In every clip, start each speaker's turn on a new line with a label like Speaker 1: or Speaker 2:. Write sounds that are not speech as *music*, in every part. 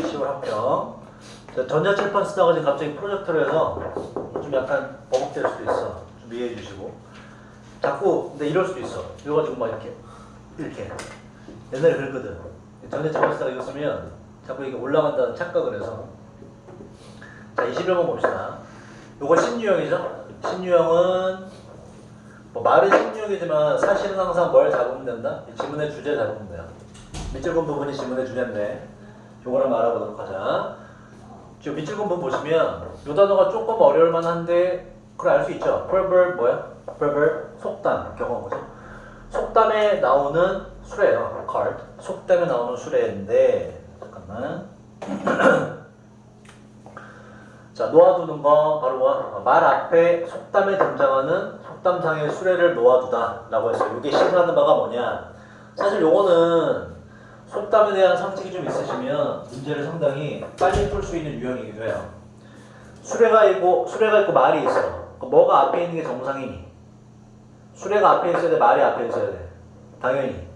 Speaker 1: 10월 합격. 자, 전자칠판 쓰다가 지금 갑자기 프로젝터로 해서 좀 약간 버벅될 수도 있어. 좀 이해해 주시고. 자꾸 근데 이럴 수도 있어. 이거 가지고 막 이렇게 이렇게 옛날에 그랬거든. 전자칠판 쓰다가 이거 쓰면 자꾸 이게 올라간다는 착각을 해서. 자 21번 봅시다. 요거 신유형이죠. 신유형은 뭐 말은 신유형이지만 사실은 항상 뭘 잡으면 된다? 이 지문의 주제 잡으면 돼요. 밑줄근 부분이 지문의 주제인데 요걸 한번 알아보도록 하자. 지금 밑줄근 부분 보시면 요 단어가 조금 어려울 만한데 그걸 알 수 있죠. proverb 뭐야? proverb 속담 경험 뭐죠? 속담에 나오는 수레예요. card. 속담에 나오는 수레인데 잠깐만. *clears throat* 자 놓아두는 거 바로 뭐? 말 앞에 속담에 등장하는 속담상의 수레를 놓아두다 라고 했어요. 이게 시사하는 바가 뭐냐? 사실 요거는 속담에 대한 상식이 좀 있으시면 문제를 상당히 빨리 풀 수 있는 유형이기도 해요. 수레가 있고 수레가 있고 말이 있어. 그럼 뭐가 앞에 있는 게 정상이니? 수레가 앞에 있어야 돼, 말이 앞에 있어야 돼. 당연히.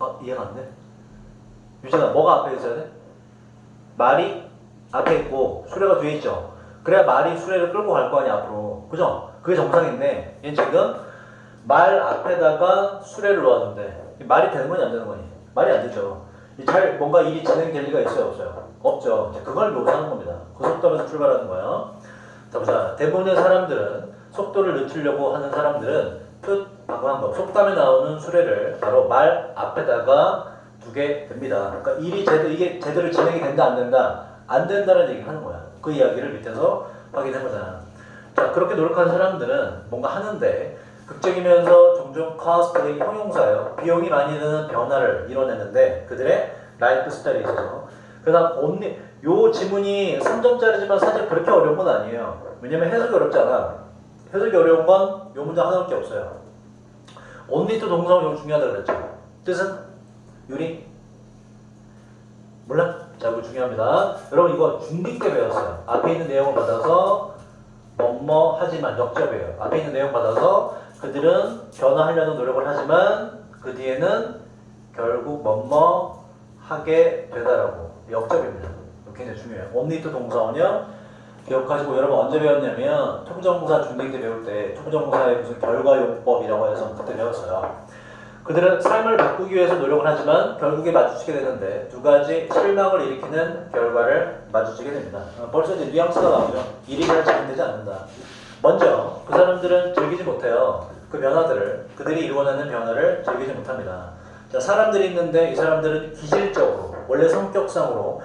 Speaker 1: 어 이해가 안 돼? 유진아, 뭐가 앞에 있어야 돼? 말이 앞에 있고 수레가 뒤에 있죠. 그래야 말이 수레를 끌고 갈 거 아니야 앞으로. 그죠? 그게 정상인데 얘는 지금 말 앞에다가 수레를 놓아둔대. 말이 되는 거니 안 되는 거니? 말이 안 되죠. 이잘 뭔가 일이 진행될 리가 있어요 없어요? 없죠. 그걸 묘사하는 겁니다. 그 속도에서 출발하는 거야. 자 보자. 대부분의 사람들은 속도를 늦추려고 하는 사람들은 뜻 방금 법 속담에 나오는 수레를 바로 말 앞에다가 두게 됩니다. 그러니까 일이 제대로 이게 제대로 진행이 된다 안 된다 안 된다는 얘기를 하는 거야. 그 이야기를 밑에서 확인해 보자. 자 그렇게 노력하는 사람들은 뭔가 하는데 극적이면서 종종 costly 형용사예요. 비용이 많이 드는 변화를 이뤄내는데 그들의 라이프 스타일이 있어서 그다음 only 요 지문이 3점짜리지만 사실 그렇게 어려운 건 아니에요. 왜냐면 해석이 어렵잖아. 해석이 어려운 건 요 문장 하나밖에 없어요. to 동사가 요 중요하다고 그랬죠. 뜻은 유리 몰라? 자, 이거 중요합니다. 여러분 이거 중기 때 배웠어요. 앞에 있는 내용을 받아서 뭐뭐 하지만 역접이에요. 앞에 있는 내용 받아서 그들은 변화하려는 노력을 하지만 그 뒤에는 결국 뭐뭐 하게 되다라고 역접입니다. 굉장히 중요해요. to 동사원형 기억하시고 여러분 언제 배웠냐면 통정사 중기 때 배울 때 통정사의 무슨 결과용법이라고 해서 그때 배웠어요. 그들은 삶을 바꾸기 위해서 노력을 하지만 결국에 마주치게 되는데 두 가지 실망을 일으키는 결과를 마주치게 됩니다. 어, 벌써 이제 뉘앙스가 나오죠. 일이 잘 진행되지 않는다. 먼저 그 사람들은 즐기지 못해요. 그 변화들을 그들이 이루어내는 변화를 즐기지 못합니다. 자 사람들이 있는데 이 사람들은 기질적으로 원래 성격상으로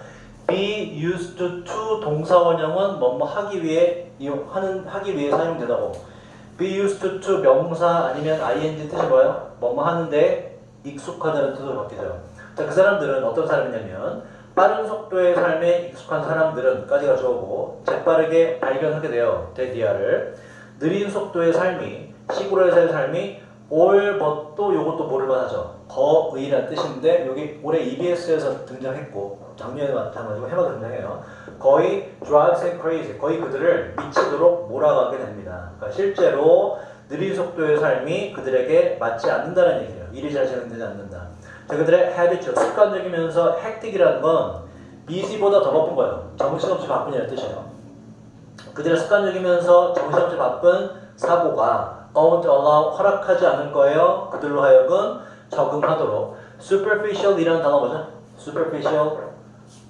Speaker 1: be used to 동사원형은 뭐뭐 하기 위해 이용하는 하기 위해 사용되다고 be used to 명사 아니면 ing 뜻이 뭐예요? 뭐뭐 하는데 익숙하다는 뜻으로 바뀌죠. 자, 그 사람들은 어떤 사람이냐면 빠른 속도의 삶에 익숙한 사람들은까지가 주어고 재빠르게 발견하게 돼요. 데디아를 느린 속도의 삶이 시골에서의 삶이 all but도 요것도 모를 만 하죠. 거의란 뜻인데 여기 올해 EBS에서 등장했고 작년에 마찬가지고 해마다 등장해요. 거의 drives them crazy. 거의 그들을 미치도록 몰아가게 됩니다. 그러니까 실제로 느린 속도의 삶이 그들에게 맞지 않는다는 얘기예요. 일이 잘 진행되지 않는다. 자, 그들의 habit, 습관적이면서 hectic이라는 건 busy보다 더 바쁜 거예요. 정신없이 바쁜 이라는 뜻이에요. 그들의 습관적이면서 정신없이 바쁜 사고가 won't allow 허락하지 않을 거예요. 그들로 하여금 적응하도록 superficial이라는 단어 뭐죠? superficial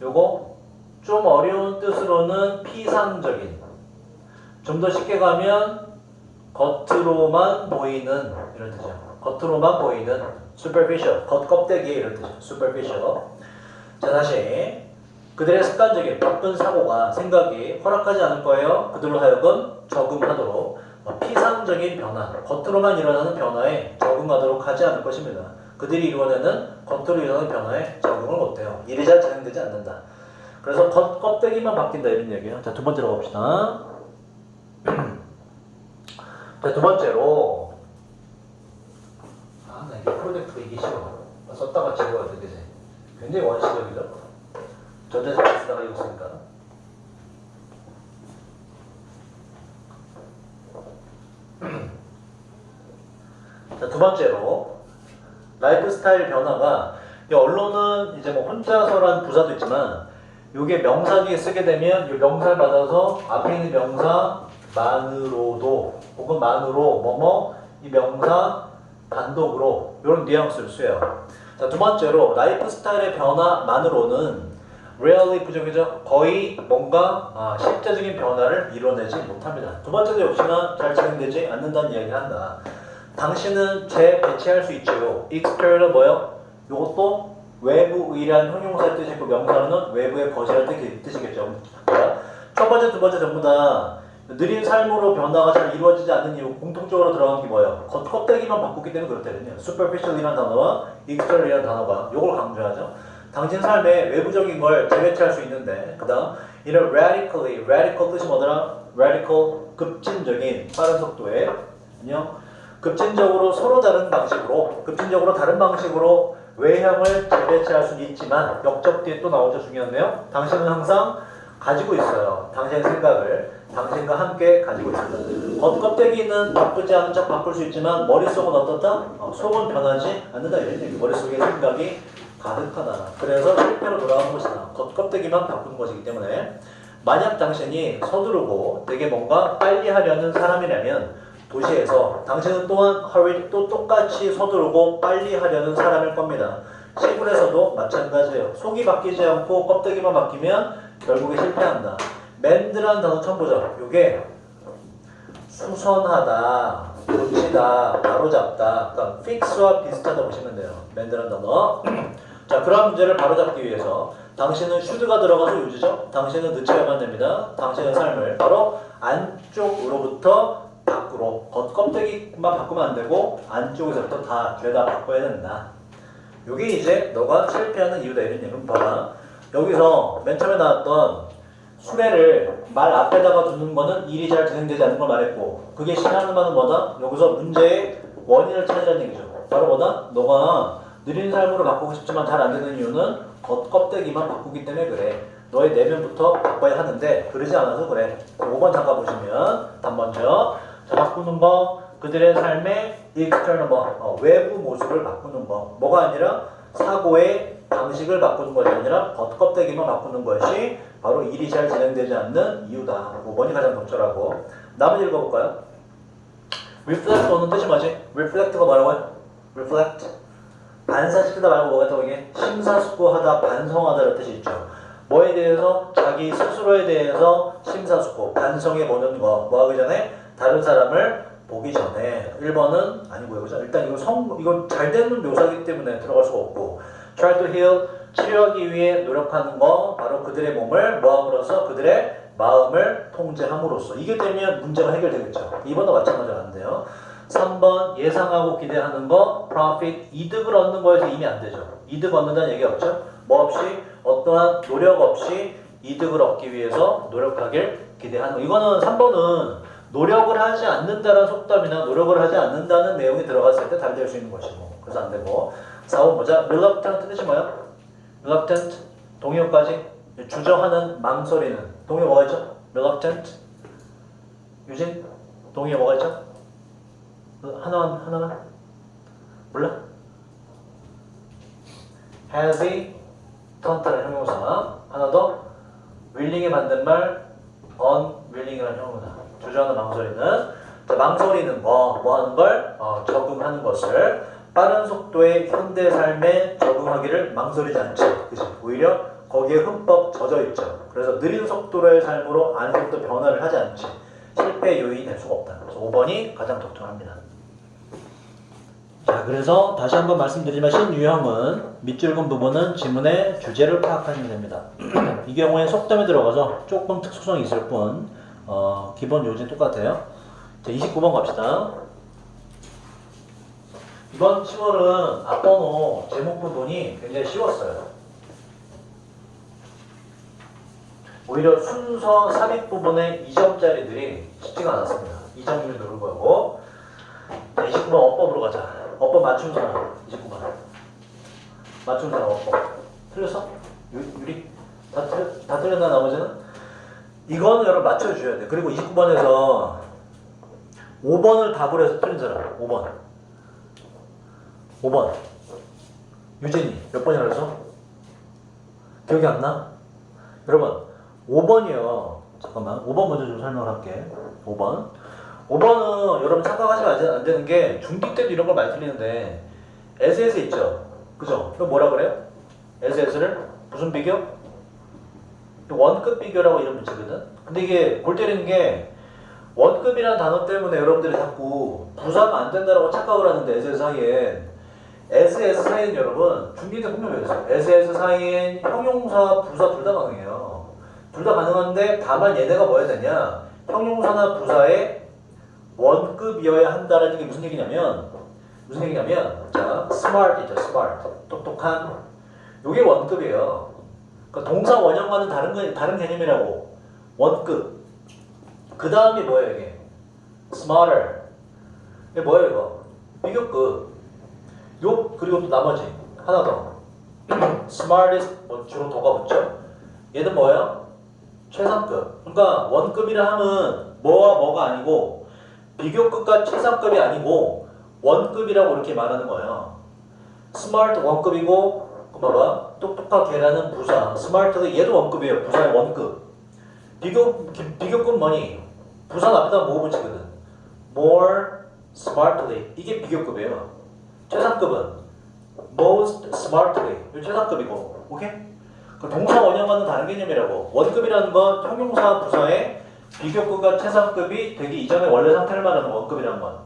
Speaker 1: 요거 좀 어려운 뜻으로는 피상적인 좀 더 쉽게 가면 겉으로만 보이는 이런 뜻이죠. 겉으로만 보이는 superficial 겉 껍데기 이런 뜻이죠. superficial 자 다시 그들의 습관적인 바쁜 사고가 생각이 허락하지 않을 거예요. 그들로 하여금 적응하도록 어, 피상적인 변화, 겉으로만 일어나는 변화에 적응하도록 하지 않을 것입니다. 그들이 이루어내는 겉으로 일어나는 변화에 적응을 못해요. 잘 진행되지 않는다. 그래서 겉 껍데기만 바뀐다 이런 얘기예요. 자 두 번째로 봅시다. *clears throat* 자 두 번째로 아 나 이게 프로젝트 이기 싫어. 썼다가 지워야 돼 이제. 굉장히 원시적이죠. 전자제품 쓰다가 이거 쓰니까. 자, 두 번째로 라이프 스타일 변화가 이 언론은 이제 뭐 혼자서란 부사도 있지만 요게 명사 뒤에 쓰게 되면 이 명사를 받아서 앞에 있는 명사만으로도 혹은 만으로 뭐뭐 이 명사 단독으로 이런 뉘앙스를 써요. 자, 두 번째로 라이프 스타일의 변화만으로는 rarely 부정이죠. 거의 뭔가 아, 실제적인 변화를 이뤄내지 못합니다. 두 번째도 역시나 잘 진행되지 않는다는 이야기를 한다. 당신은 재배치할 수 있죠. external 뭐요? 이것도 외부의란 형용사의 뜻이고 명사로는 외부의 것이라는 뜻이- 뜻이겠죠. 첫 번째, 두 번째 전부 다 느린 삶으로 변화가 잘 이루어지지 않는 이유 공통적으로 들어간 게 뭐예요? 겉, 껍데기만 바꾸기 때문에 그렇다거든요. superficial이라는 단어와 external이라는 단어가 이걸 강조하죠. 당신 삶에 외부적인 걸 재배치할 수 있는데 그 다음 이런 radically, radical 뜻이 뭐더라? radical, 급진적인 빠른 속도에 안녕 급진적으로 서로 다른 방식으로 급진적으로 다른 방식으로 외형을 재배치할 수는 있지만 역적 뒤에 또 나오죠 중요한 내용 당신은 항상 가지고 있어요. 당신의 생각을 당신과 함께 가지고 있습니다 겉껍데기는 바쁘지 않은 척 바꿀 수 있지만 머릿속은 어떻다? 어, 속은 변하지 않는다. 이런 얘기. 머릿속에 생각이 가득하다. 그래서 실패로 돌아가는 것이다. 겉껍데기만 바꾸는 것이기 때문에 만약 당신이 서두르고 되게 뭔가 빨리 하려는 사람이라면 도시에서 당신은 또한 또 똑같이 서두르고 빨리 하려는 사람일 겁니다. 시골에서도 마찬가지예요. 속이 바뀌지 않고 껍데기만 바뀌면 결국에 실패한다. 맨드라는 단어 처음 보죠. 이게 수선하다, 고치다, 바로잡다. 그러니까 fix와 비슷하다 보시면 돼요. 맨드라는 단어. *clears throat* 자, 그런 문제를 바로잡기 위해서 당신은 슈드가 들어가서 요지죠. 당신은 늦춰야만 됩니다. 당신의 삶을 바로 안쪽으로부터 밖으로 겉 껍데기만 바꾸면 안 되고 안쪽에서부터 다 죄다 바꿔야 된다. 요게 이제 너가 실패하는 이유다 이런 얘기. 봐봐. 여기서 맨 처음에 나왔던 수레를 말 앞에다가 두는 거는 일이 잘 진행되지 않는 걸 말했고 그게 싫어하는 바는 뭐다? 여기서 문제의 원인을 찾으라는 얘기죠. 바로 뭐다? 너가 느린 삶으로 바꾸고 싶지만 잘 안 되는 이유는 겉 껍데기만 바꾸기 때문에 그래. 너의 내면부터 바꿔야 하는데 그러지 않아서 그래. 5번 잠깐 보시면 답 먼저 자, 바꾸는 법 그들의 삶의 external 뭐 어, 외부 모습을 바꾸는 법 뭐가 아니라 사고의 방식을 바꾸는 것이 아니라 겉 껍데기만 바꾸는 것이 바로 일이 잘 진행되지 않는 이유다. 5번이 가장 적절하고 나머지 읽어볼까요? reflect 오는 뜻이 뭐지? reflect가 뭐라고요? reflect 반사시키다 말고 뭐가 더 이게 심사숙고하다 반성하다라는 뜻이 있죠. 뭐에 대해서 자기 스스로에 대해서 심사숙고 반성해 보는 거 뭐 하기 전에 다른 사람을 보기 전에 1번은 아니고요. 그죠? 일단 이거 성 이건 잘 되는 묘사이기 때문에 들어갈 수가 없고 try to heal 치료하기 위해 노력하는 거 바로 그들의 몸을 모함으로써 그들의 마음을 통제함으로써 이게 되면 문제가 해결되겠죠. 2번도 마찬가지로 하는데요. 3번 예상하고 기대하는 거 profit 이득을 얻는 거에서 이미 안 되죠. 이득 얻는다는 얘기 없죠. 뭐 없이 어떠한 노력 없이 이득을 얻기 위해서 노력하길 기대하는 거. 이거는 3번은 노력을 하지 않는다는 속담이나 노력을 하지 않는다는 내용이 들어갔을 때 달될 수 있는 것이고 그래서 안 되고 4번 보자 reluctant 뜻이 뭐야? reluctant 동요까지 주저하는 망설이는 동요 뭐가 있죠? reluctant 유진 동요 뭐가 있죠? 하나만 하나만 몰라? hesitan트라는 형용사 하나 더 willing에 만든 말 unwilling이라는 형용사 주저하는 망설이는 자, 망설이는 거, 뭐 하는 걸? 어, 적응하는 것을 빠른 속도의 현대 삶에 적응하기를 망설이지 않지 그치? 오히려 거기에 흠뻑 젖어 있죠 그래서 느린 속도로의 삶으로 안에서부터 변화를 하지 않지 실패 요인이 될 수가 없다 그래서 5번이 가장 적절합니다 자, 그래서 다시 한번 말씀드리면 신유형은 밑줄 근 부분은 지문의 주제를 파악하시면 됩니다. *clears throat* 이 경우에 속담에 들어가서 조금 특수성이 있을 뿐, 어, 기본 요지는 똑같아요. 자, 29번 갑시다. 이번 10월은 앞번호 제목 부분이 굉장히 쉬웠어요. 오히려 순서 삽입 부분의 2점짜리들이 쉽지가 않았습니다. 2점을 누를 거고. 자, 29번 어법으로 가자. 어법 맞춤사람 29번. 맞춤사람 어법. 틀렸어? 유, 유리? 다, 틀, 다 틀렸나 나머지는? 이거는 여러분 맞춰주셔야 돼. 그리고 29번에서 5번을 답을 해서 틀린 사람. 5번. 5번. 유진이 몇 번이라 그랬어? 기억이 안 나? 여러분 5번이요 잠깐만 5번 먼저 좀 설명을 할게 5번 5번은 여러분 착각하시면 안 되는 게 중기 때도 이런 걸 많이 틀리는데 SS 있죠 그죠? 이거 뭐라 그래요? SS를 무슨 비교? 원급 비교라고 이름 붙이거든? 근데 이게 골 때리는 게 원급이라는 단어 때문에 여러분들이 자꾸 부사가 안 된다라고 착각을 하는데 SS 사이엔. SS 사이엔 여러분 중기대 배웠어요? SS 사이엔 형용사 부사 둘 다 가능해요. 둘 다 가능한데 다만 얘네가 뭐야 되냐? 형용사나 부사의 원급이어야 한다라는 게 무슨 얘기냐면 무슨 얘기냐면 자 smart이죠 smart. 똑똑한. 요게 원급이에요 그러니까 동사 원형과는 다른 거 다른 개념이라고. 원급. 그 다음이 뭐예요 이게? smarter. 이게 뭐예요 이거? 비교급 요 그리고 또 나머지. 하나 더. *clears throat* smartest 뭐 주로 도가 붙죠? 얘는 뭐예요? 최상급. 그러니까 원급이라 함은 뭐와 뭐가 아니고 비교급과 최상급이 아니고 원급이라고 이렇게 말하는 거예요. 스마트 원급이고 그 봐봐 똑똑하게 라는 부사 스마트가 얘도 원급이에요. 부사의 원급. 비교 기- 비교급 뭐니? 부사 앞에다 뭐 붙이거든? More smartly. 이게 비교급이에요. 최상급은 most smartly. 이 최상급이고 오케이? 그 동사 원형과는 다른 개념이라고. 원급이라는 건 형용사 부사의 비교급과 최상급이 되기 이전의 원래 상태를 말하는 원급이라는 건.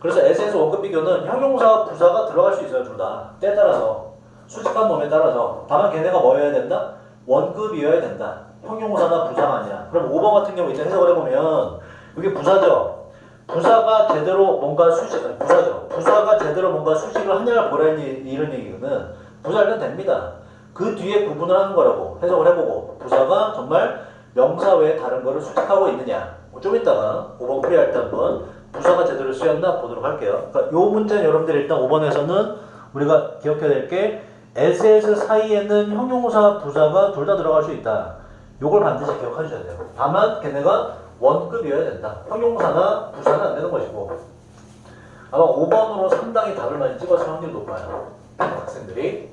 Speaker 1: 그래서 SS 원급 비교는 형용사 부사가 들어갈 수 있어요 둘 다. 때에 따라서 수직한 몸에 따라서 다만 걔네가 뭐여야 된다? 원급이어야 된다. 형용사나 부사가 아니라. 그럼 5번 같은 경우 이제 해석을 해보면 이게 부사죠. 부사가 제대로 뭔가 수직 아니, 부사죠. 부사가 제대로 뭔가 수직을 하냐를 보라는 이- 이런 얘기는 부사는 됩니다. 그 뒤에 구분을 하는 거라고 해석을 해보고 부사가 정말 명사 외에 다른 거를 수식하고 있느냐. 뭐좀 이따가 5번 풀이할 때 한번 부사가 제대로 쓰였나 보도록 할게요. 그러니까 요 문제는 여러분들이 일단 5번에서는 우리가 기억해야 될 게 SS 사이에는 형용사 부사가 둘 다 들어갈 수 있다 요걸 반드시 기억하셔야 돼요 다만 걔네가 원급이어야 된다 형용사나 부사는 안 되는 것이고 아마 5번으로 상당히 답을 많이 찍었을 확률이 높아요 학생들이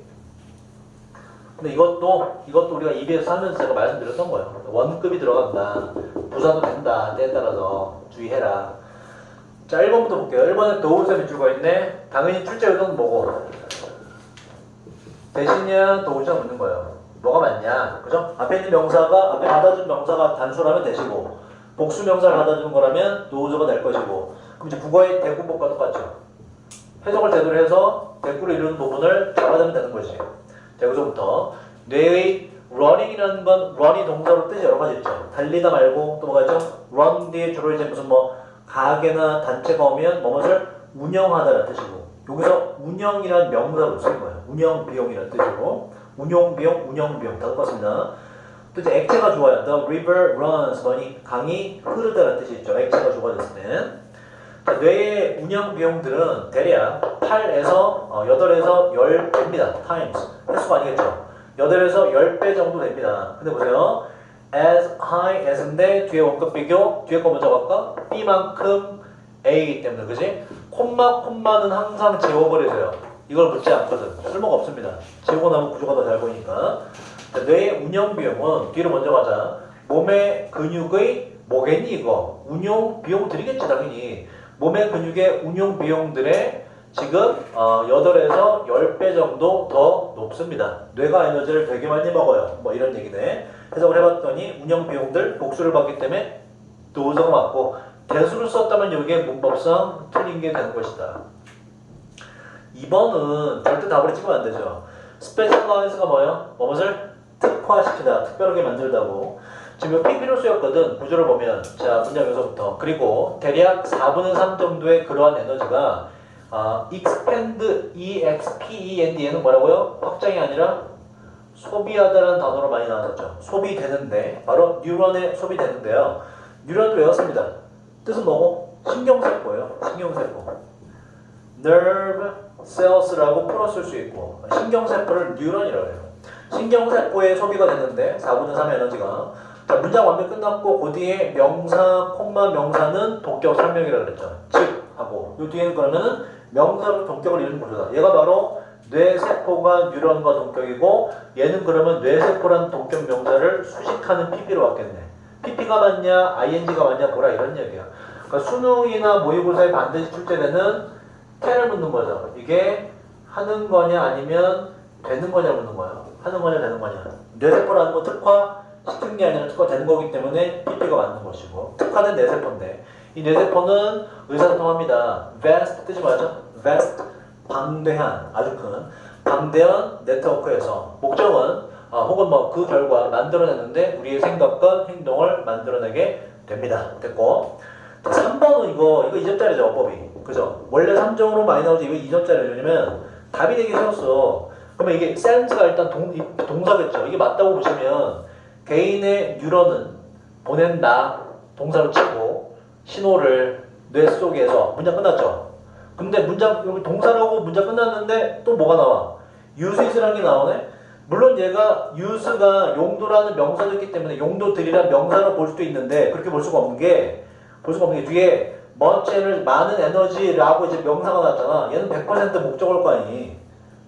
Speaker 1: 근데 이것도 이것도 우리가 EBS 하면서 제가 말씀드렸던 거예요. 원급이 들어간다. 부사도 된다. 때에 따라서 주의해라. 자, 1번부터 볼게요. 1번에 도우세 밑줄가 있네. 당연히 출제 의도는 뭐고? 대신이야 도우자 묻는 거예요. 뭐가 맞냐? 그죠? 앞에 있는 명사가 앞에 받아준 명사가 단수라면 대시고 복수 명사를 받아주는 거라면 도우저가 될 것이고 그럼 이제 국어의 대군법과 똑같죠. 해석을 제대로 해서 대꾸를 이루는 부분을 잡아내면 되는. 자, 여기서부터 뇌의 running이라는 건 run이 동사로 뜻이 여러 가지 있죠. 달리다 말고 또 뭐가 있죠? run 뒤에 주로 이제 무슨 뭐 가게나 단체가 오면 뭐뭇을 운영하다라는 뜻이고 여기서 운영이라는 명사로 쓰는 거예요. 운영 비용이라는 뜻이고 운용 비용, 운영 비용 다 똑같습니다. 또 이제 액체가 좋아요. The river runs 뭐니 강이 흐르다라는 뜻이 있죠. 액체가 좋아졌을 때. 자, 뇌의 운영 비용들은 대략 8에서 어, 8에서 10배입니다. times. 횟수가 아니겠죠. 8에서 10배 정도 됩니다. 근데 보세요. as high as인데 뒤에 원급 비교 뒤에 거 먼저 갈까? b만큼 a이기 때문에 그지? 콤마 콤마는 항상 지워버리세요. 이걸 붙지 않거든. 쓸모가 없습니다. 지우고 나면 구조가 더 잘 보이니까. 자, 뇌의 운영 비용은 뒤로 먼저 가자. 몸의 근육의 뭐겠니 이거? 운용 비용 드리겠지 당연히. 몸의 근육의 운용 비용들의 지금 어, 8에서 10배 정도 더 높습니다. 뇌가 에너지를 되게 많이 먹어요. 뭐 이런 얘기네. 해석을 해봤더니 운영 비용들 복수를 받기 때문에 도저가 맞고 대수를 썼다면 여기에 문법상 틀린 게 되는 것이다. 2번은 절대 답으로 찍으면 안 되죠. 스페셜라이즈가 뭐예요? 무엇을 특화시키다, 특별하게 만들다고. 지금 PP로 쓰였거든. 구조를 보면 자 문장 여기서부터 그리고 대략 4분의 3 정도의 그러한 에너지가 아, expand, expand 얘는 뭐라고요? 확장이 아니라 소비하다라는 단어로 많이 나왔었죠. 소비되는데 바로 뉴런에 소비되는데요. 뉴런도 외웠습니다. 뜻은 뭐고? 신경세포예요. 신경세포. nerve cells라고 풀었을 수 있고 신경세포를 뉴런이라고 해요. 신경세포에 소비가 됐는데 4분의 3 에너지가 자 문장 완벽 끝났고 그 뒤에 명사, 콤마 명사는 동격 설명이라고 그랬죠. 즉 하고 이 뒤에는 그러면은 명사로 동격을 이루는 구조다. 얘가 바로 뇌세포가 뉴런과 동격이고 얘는 그러면 뇌세포라는 동격 명사를 수식하는 PP로 바뀌었네. PP가 맞냐, ING가 맞냐 보라 이런 얘기야. 그러니까 수능이나 모의고사에 반드시 출제되는 태를 묻는 거죠. 이게 하는 거냐 아니면 되는 거냐 묻는 거야. 하는 거냐 되는 거냐. 뇌세포라는 건 특화 시킨 게 아니라 특화 되는 거기 때문에 PP가 맞는 것이고 특화된 뇌세포인데 이 뇌세포는 의사소통합니다. vast 뜻이 뭐죠? vast 방대한 아주 큰 방대한 네트워크에서 목적은 아, 혹은 뭐 그 결과 만들어내는데 우리의 생각과 행동을 만들어내게 됩니다. 됐고 자, 3번은 이거 이거 2점짜리죠 어법이 그죠? 원래 3점으로 많이 나오지 이거 2점짜리 왜냐면 답이 되게 쉬웠어. 그러면 이게 sense가 일단 동, 이 동사겠죠. 이게 맞다고 보시면 개인의 뉴런은 보낸다 동사로 치고 신호를 뇌 속에서 문장 끝났죠. 근데 문장 동사라고 문장 끝났는데 또 뭐가 나와? is라는 게 나오네. 물론 얘가 use가 용도라는 명사도 있기 때문에 용도들이란 명사로 볼 수도 있는데 그렇게 볼 수가 없는 게 볼 수가 없는 게 뒤에 much를 많은 에너지라고 이제 명사가 나왔잖아. 얘는 100% 목적어일 거 아니.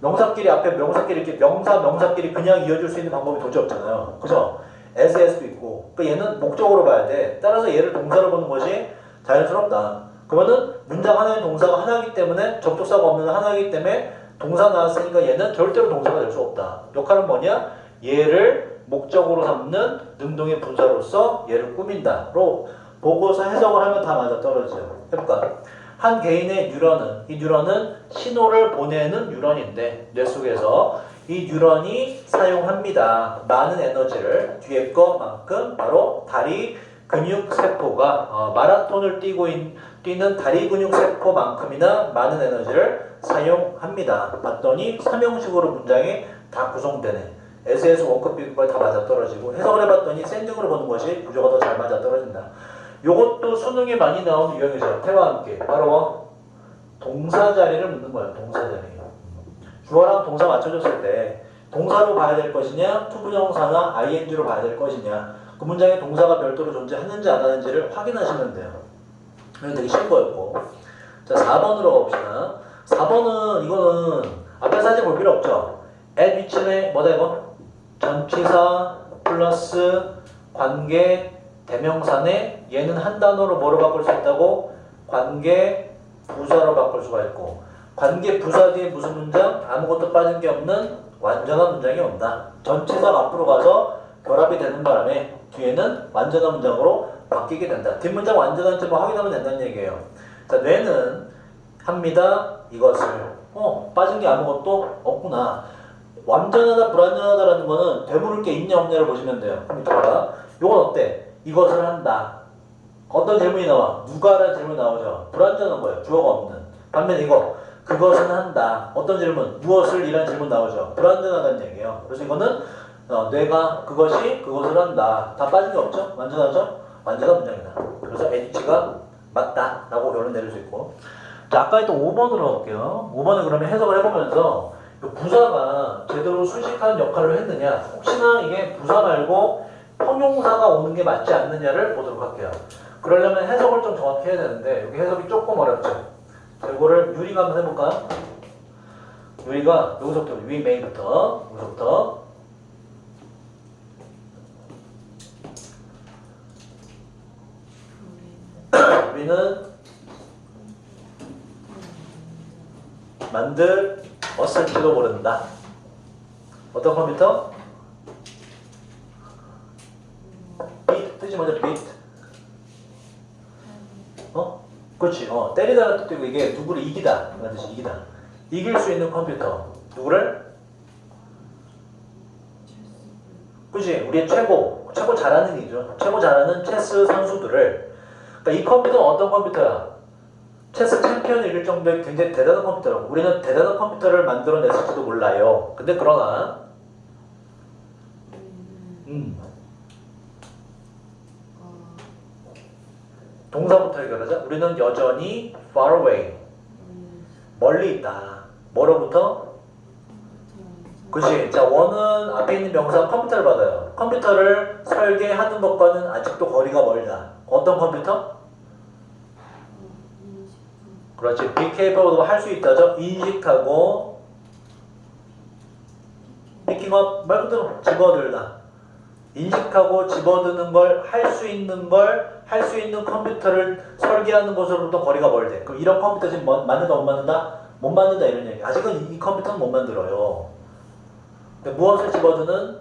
Speaker 1: 명사끼리 앞에 명사끼리 이렇게 명사 명사끼리 그냥 이어줄 수 있는 방법이 도저히 없잖아요. 그죠? SS도 있고. 그 얘는 목적으로 봐야 돼. 따라서 얘를 동사로 보는 것이 자연스럽다. 그러면은 문장 하나의 동사가 하나이기 때문에 접속사가 없는 하나이기 때문에 동사 나왔으니까 얘는 절대로 동사가 될 수 없다. 역할은 뭐냐? 얘를 목적으로 삼는 능동의 분사로서 얘를 꾸민다로 보고서 해석을 하면 다 맞아 떨어져요. 해볼까? 한 개인의 뉴런은 이 뉴런은 신호를 보내는 뉴런인데 뇌 속에서 이 뉴런이 사용합니다. 많은 에너지를 뒤에 거만큼 바로 다리 근육 세포가 어, 마라톤을 뛰고 있, 뛰는 다리 근육 세포만큼이나 많은 에너지를 사용합니다. 봤더니 삼형식으로 문장이 다 구성되네. SS 원급 비급발 다 맞아 떨어지고 해석을 해봤더니 샌딩으로 보는 것이 구조가 더 잘 맞아 떨어진다. 요것도 수능에 많이 나오는 유형이죠. 태와 함께 바로 동사 자리를 묻는 거예요. 동사 자리. 주어랑 동사 맞춰줬을 때 동사로 봐야 될 것이냐, 투부정사나 ing로 봐야 될 것이냐, 그 문장에 동사가 별도로 존재하는지 안 하는지를 확인하시면 돼요. 이건 되게 쉬운 거였고. 자, 4번으로 가봅시다. 4번은 이거는 앞에 사진 볼 필요 없죠. at which는 뭐다 이거? 전치사 플러스 관계 대명사네 얘는 한 단어로 뭐로 바꿀 수 있다고? 관계 부사로 바꿀 수가 있고 관계 부사 뒤에 무슨 문장? 아무것도 빠진 게 없는 완전한 문장이 온다. 전치사가 앞으로 가서 결합이 되는 바람에 뒤에는 완전한 문장으로 바뀌게 된다. 뒷문장 완전한지 뭐 확인하면 된다는 얘기예요. 자, 뇌는 합니다. 이것을. 어, 빠진 게 아무것도 없구나. 완전하다, 불완전하다라는 거는 되물을 게 있냐 없냐를 보시면 돼요. 컴퓨터가. 요건 어때? 이것을 한다. 어떤 질문이 나와? 누가라는 질문이 나오죠. 불완전한 거예요. 주어가 없는. 반면 이거 그것은 한다. 어떤 질문? 무엇을 이란 질문 나오죠. 불완전하다는 얘기예요. 그래서 이거는 어, 뇌가 그것이 그것을 한다. 다 빠진 게 없죠? 완전하죠? 완전한 문장이다. 그래서 H가 맞다 라고 결론 내릴 수 있고. 자, 아까 했던 5번으로 갈게요. 5번은 그러면 해석을 해보면서 이 부사가 제대로 수식하는 역할을 했느냐, 혹시나 이게 부사 말고 형용사가 오는 게 맞지 않느냐를 보도록 할게요. 그러려면 해석을 좀 정확히 해야 되는데 여기 해석이 조금 어렵죠. 자, 이거를 유리가 한번 해볼까요? 유리가 여기서부터 we may부터 여기서부터 우리는 만들 어을지도 모른다. 어떤 컴퓨터? 비트 뜻이 뭐죠? 비트. 어? 그렇지. 어, 때리다는 뜻도 있고 이게 누구를 이기다. 이런 뜻이 이기다. 이길 수 있는 컴퓨터. 누구를? 그지? 우리의 최고, 최고 잘하는 이죠. 최고 잘하는 체스 선수들을. 그러니까 이 컴퓨터는 어떤 컴퓨터야? 체스 챔피언이 길 정도의 굉장히 대단한 컴퓨터라고. 우리는 대단한 컴퓨터를 만들어냈을지도 몰라요. 근데 그러나, 음, 동사부터 해결하자. 우리는 여전히 far away, 멀리 있다. 뭐로부터? 그지? 자, 원은 앞에 있는 명사 컴퓨터를 받아요. 컴퓨터를 설계하는 것과는 아직도 거리가 멀다. 어떤 컴퓨터? 그렇지. be capable 할수 있다죠. 인식하고 피킹업 말 그대로 집어들다. 인식하고 집어드는 걸 할 수 있는 걸 할 수 있는 컴퓨터를 설계하는 것으로부터 거리가 멀대. 그럼 이런 컴퓨터 지금 뭐- 만든다 못 만든다? 못 만든다 이런 얘기. 아직은 이 컴퓨터는 못 만들어요. 무엇을 집어드는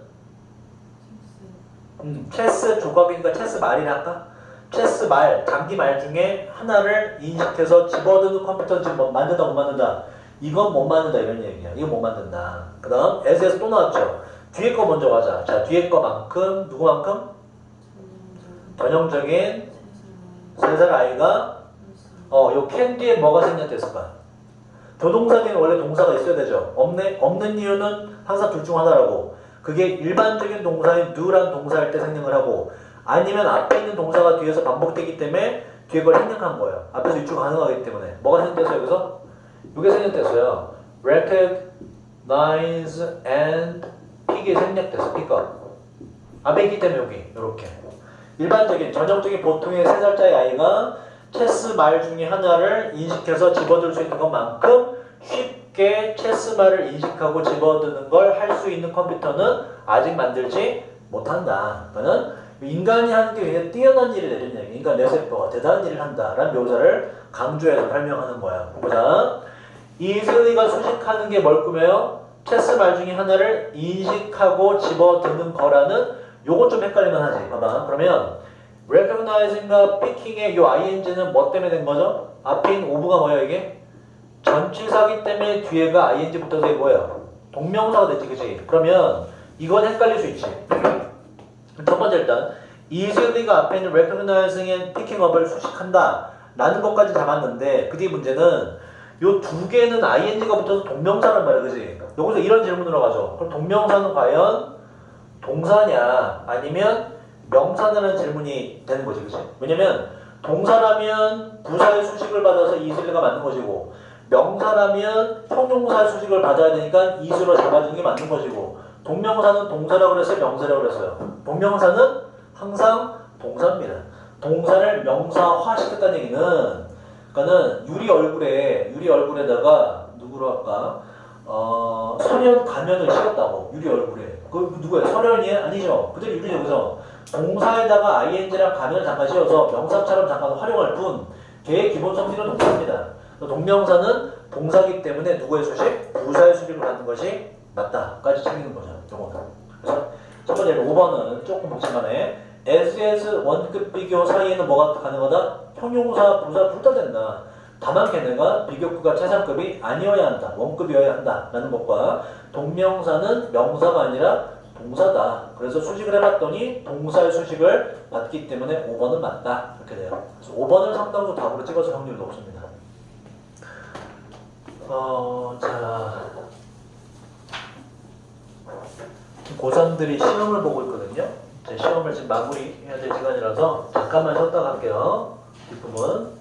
Speaker 1: 음, 체스 조각이니까 체스 말이라 할까? 체스 말, 장기 말 중에 하나를 인식해서 집어드는 컴퓨터 지금 뭐 만든다 못 만든다? 이건 못 만든다 이런 얘기야. 이거 못 만든다. 그 다음 S에서 또 나왔죠. 뒤에 거 먼저 가자. 자, 뒤에 거만큼 누구만큼? 전형적인 세살 아이가 어, 요 캔디에 뭐가 생략됐을까? 뒤에 원래 동사가 있어야 되죠. 없네, 없는 이유는 항상 둘 중 하나라고. 그게 일반적인 동사인 do란 동사일 때 생략을 하고 아니면 앞에 있는 동사가 뒤에서 반복되기 때문에 뒤에 걸 생략한 거예요. 앞에서 유추 가능하기 때문에. 뭐가 생략됐어요, 여기서? 이게 생략됐어요. recognize and pick이 생략됐어, pick up. 앞에 있기 때문에 여기, 이렇게. 일반적인, 전형적인 보통의 세 살짜리 아이가 체스 말 중에 하나를 인식해서 집어들 수 있는 것만큼 쉽게 체스 말을 인식하고 집어드는 걸 할 수 있는 컴퓨터는 아직 만들지 못한다. 그거는 인간이 하는 게 굉장히 뛰어난 일을 내는 얘기. 인간 뇌세포가 대단한 일을 한다라는 묘사를 강조해서 설명하는 거야. 보자. 이슬리가 수식하는 게 뭘 꾸며요? 체스 말 중에 하나를 인식하고 집어드는 거라는 요것 좀 헷갈리면 하지. 봐봐. 그러면 recognizing과 picking의 요 ing는 뭐 때문에 된 거죠? 앞에 있는 오브가 뭐야 이게? 전치사기 때문에 뒤에가 ing 붙어서 이게 뭐예요? 동명사가 됐지, 그치? 그러면 이건 헷갈릴 수 있지. 첫 번째 일단 easily,가 앞에 있는 recognizing and picking up을 수식한다 라는 것까지 잡았는데 그 뒤에 문제는 요 두 개는 ing가 붙어서 동명사란 말이야, 그지? 여기서 이런 질문으로 가죠. 그럼 동명사는 과연 동사냐 아니면 명사냐는 질문이 되는 거지, 그치? 왜냐면 동사라면 부사의 수식을 받아서 easily가 맞는 것이고 명사라면 형용사의 수식을 받아야 되니까 이수로 잡아주는 게 맞는 것이고 동명사는 동사라고 그랬어요 명사라고 그랬어요. 동명사는 항상 동사입니다. 동사를 명사화시켰다는 얘기는 그러니까는 유리 얼굴에 유리 얼굴에다가 누구로 할까? 어 설현 가면을 씌웠다고 유리 얼굴에. 그 누구예요? 설현이 아니죠. 그대로 유리 여기서 동사에다가 ing랑 가면을 잠깐 씌워서 명사처럼 잠깐 활용할 뿐 걔의 기본 성질은 동사입니다. 동명사는 동사기 때문에 누구의 수식? 부사의 수식을 갖는 것이 맞다까지 챙기는 거죠. 요거는. 그래서 첫 번째로 5번은 조금 복잡하네. as 원급 비교 사이에는 뭐가 가능하다? 형용사, 부사 둘 다 된다. 다만 걔네가 비교급과 최상급이 아니어야 한다. 원급이어야 한다. 라는 것과 동명사는 명사가 아니라 동사다. 그래서 수식을 해봤더니 동사의 수식을 받기 때문에 5번은 맞다. 이렇게 돼요. 그래서 5번을 상당수 답으로 찍어서 확률이 높습니다. 어, 자. 고3들이 시험을 보고 있거든요. 제 시험을 지금 마무리해야 될 시간이라서 잠깐만 쉬었다 갈게요. 뒷부분.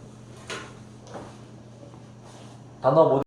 Speaker 1: 단어 못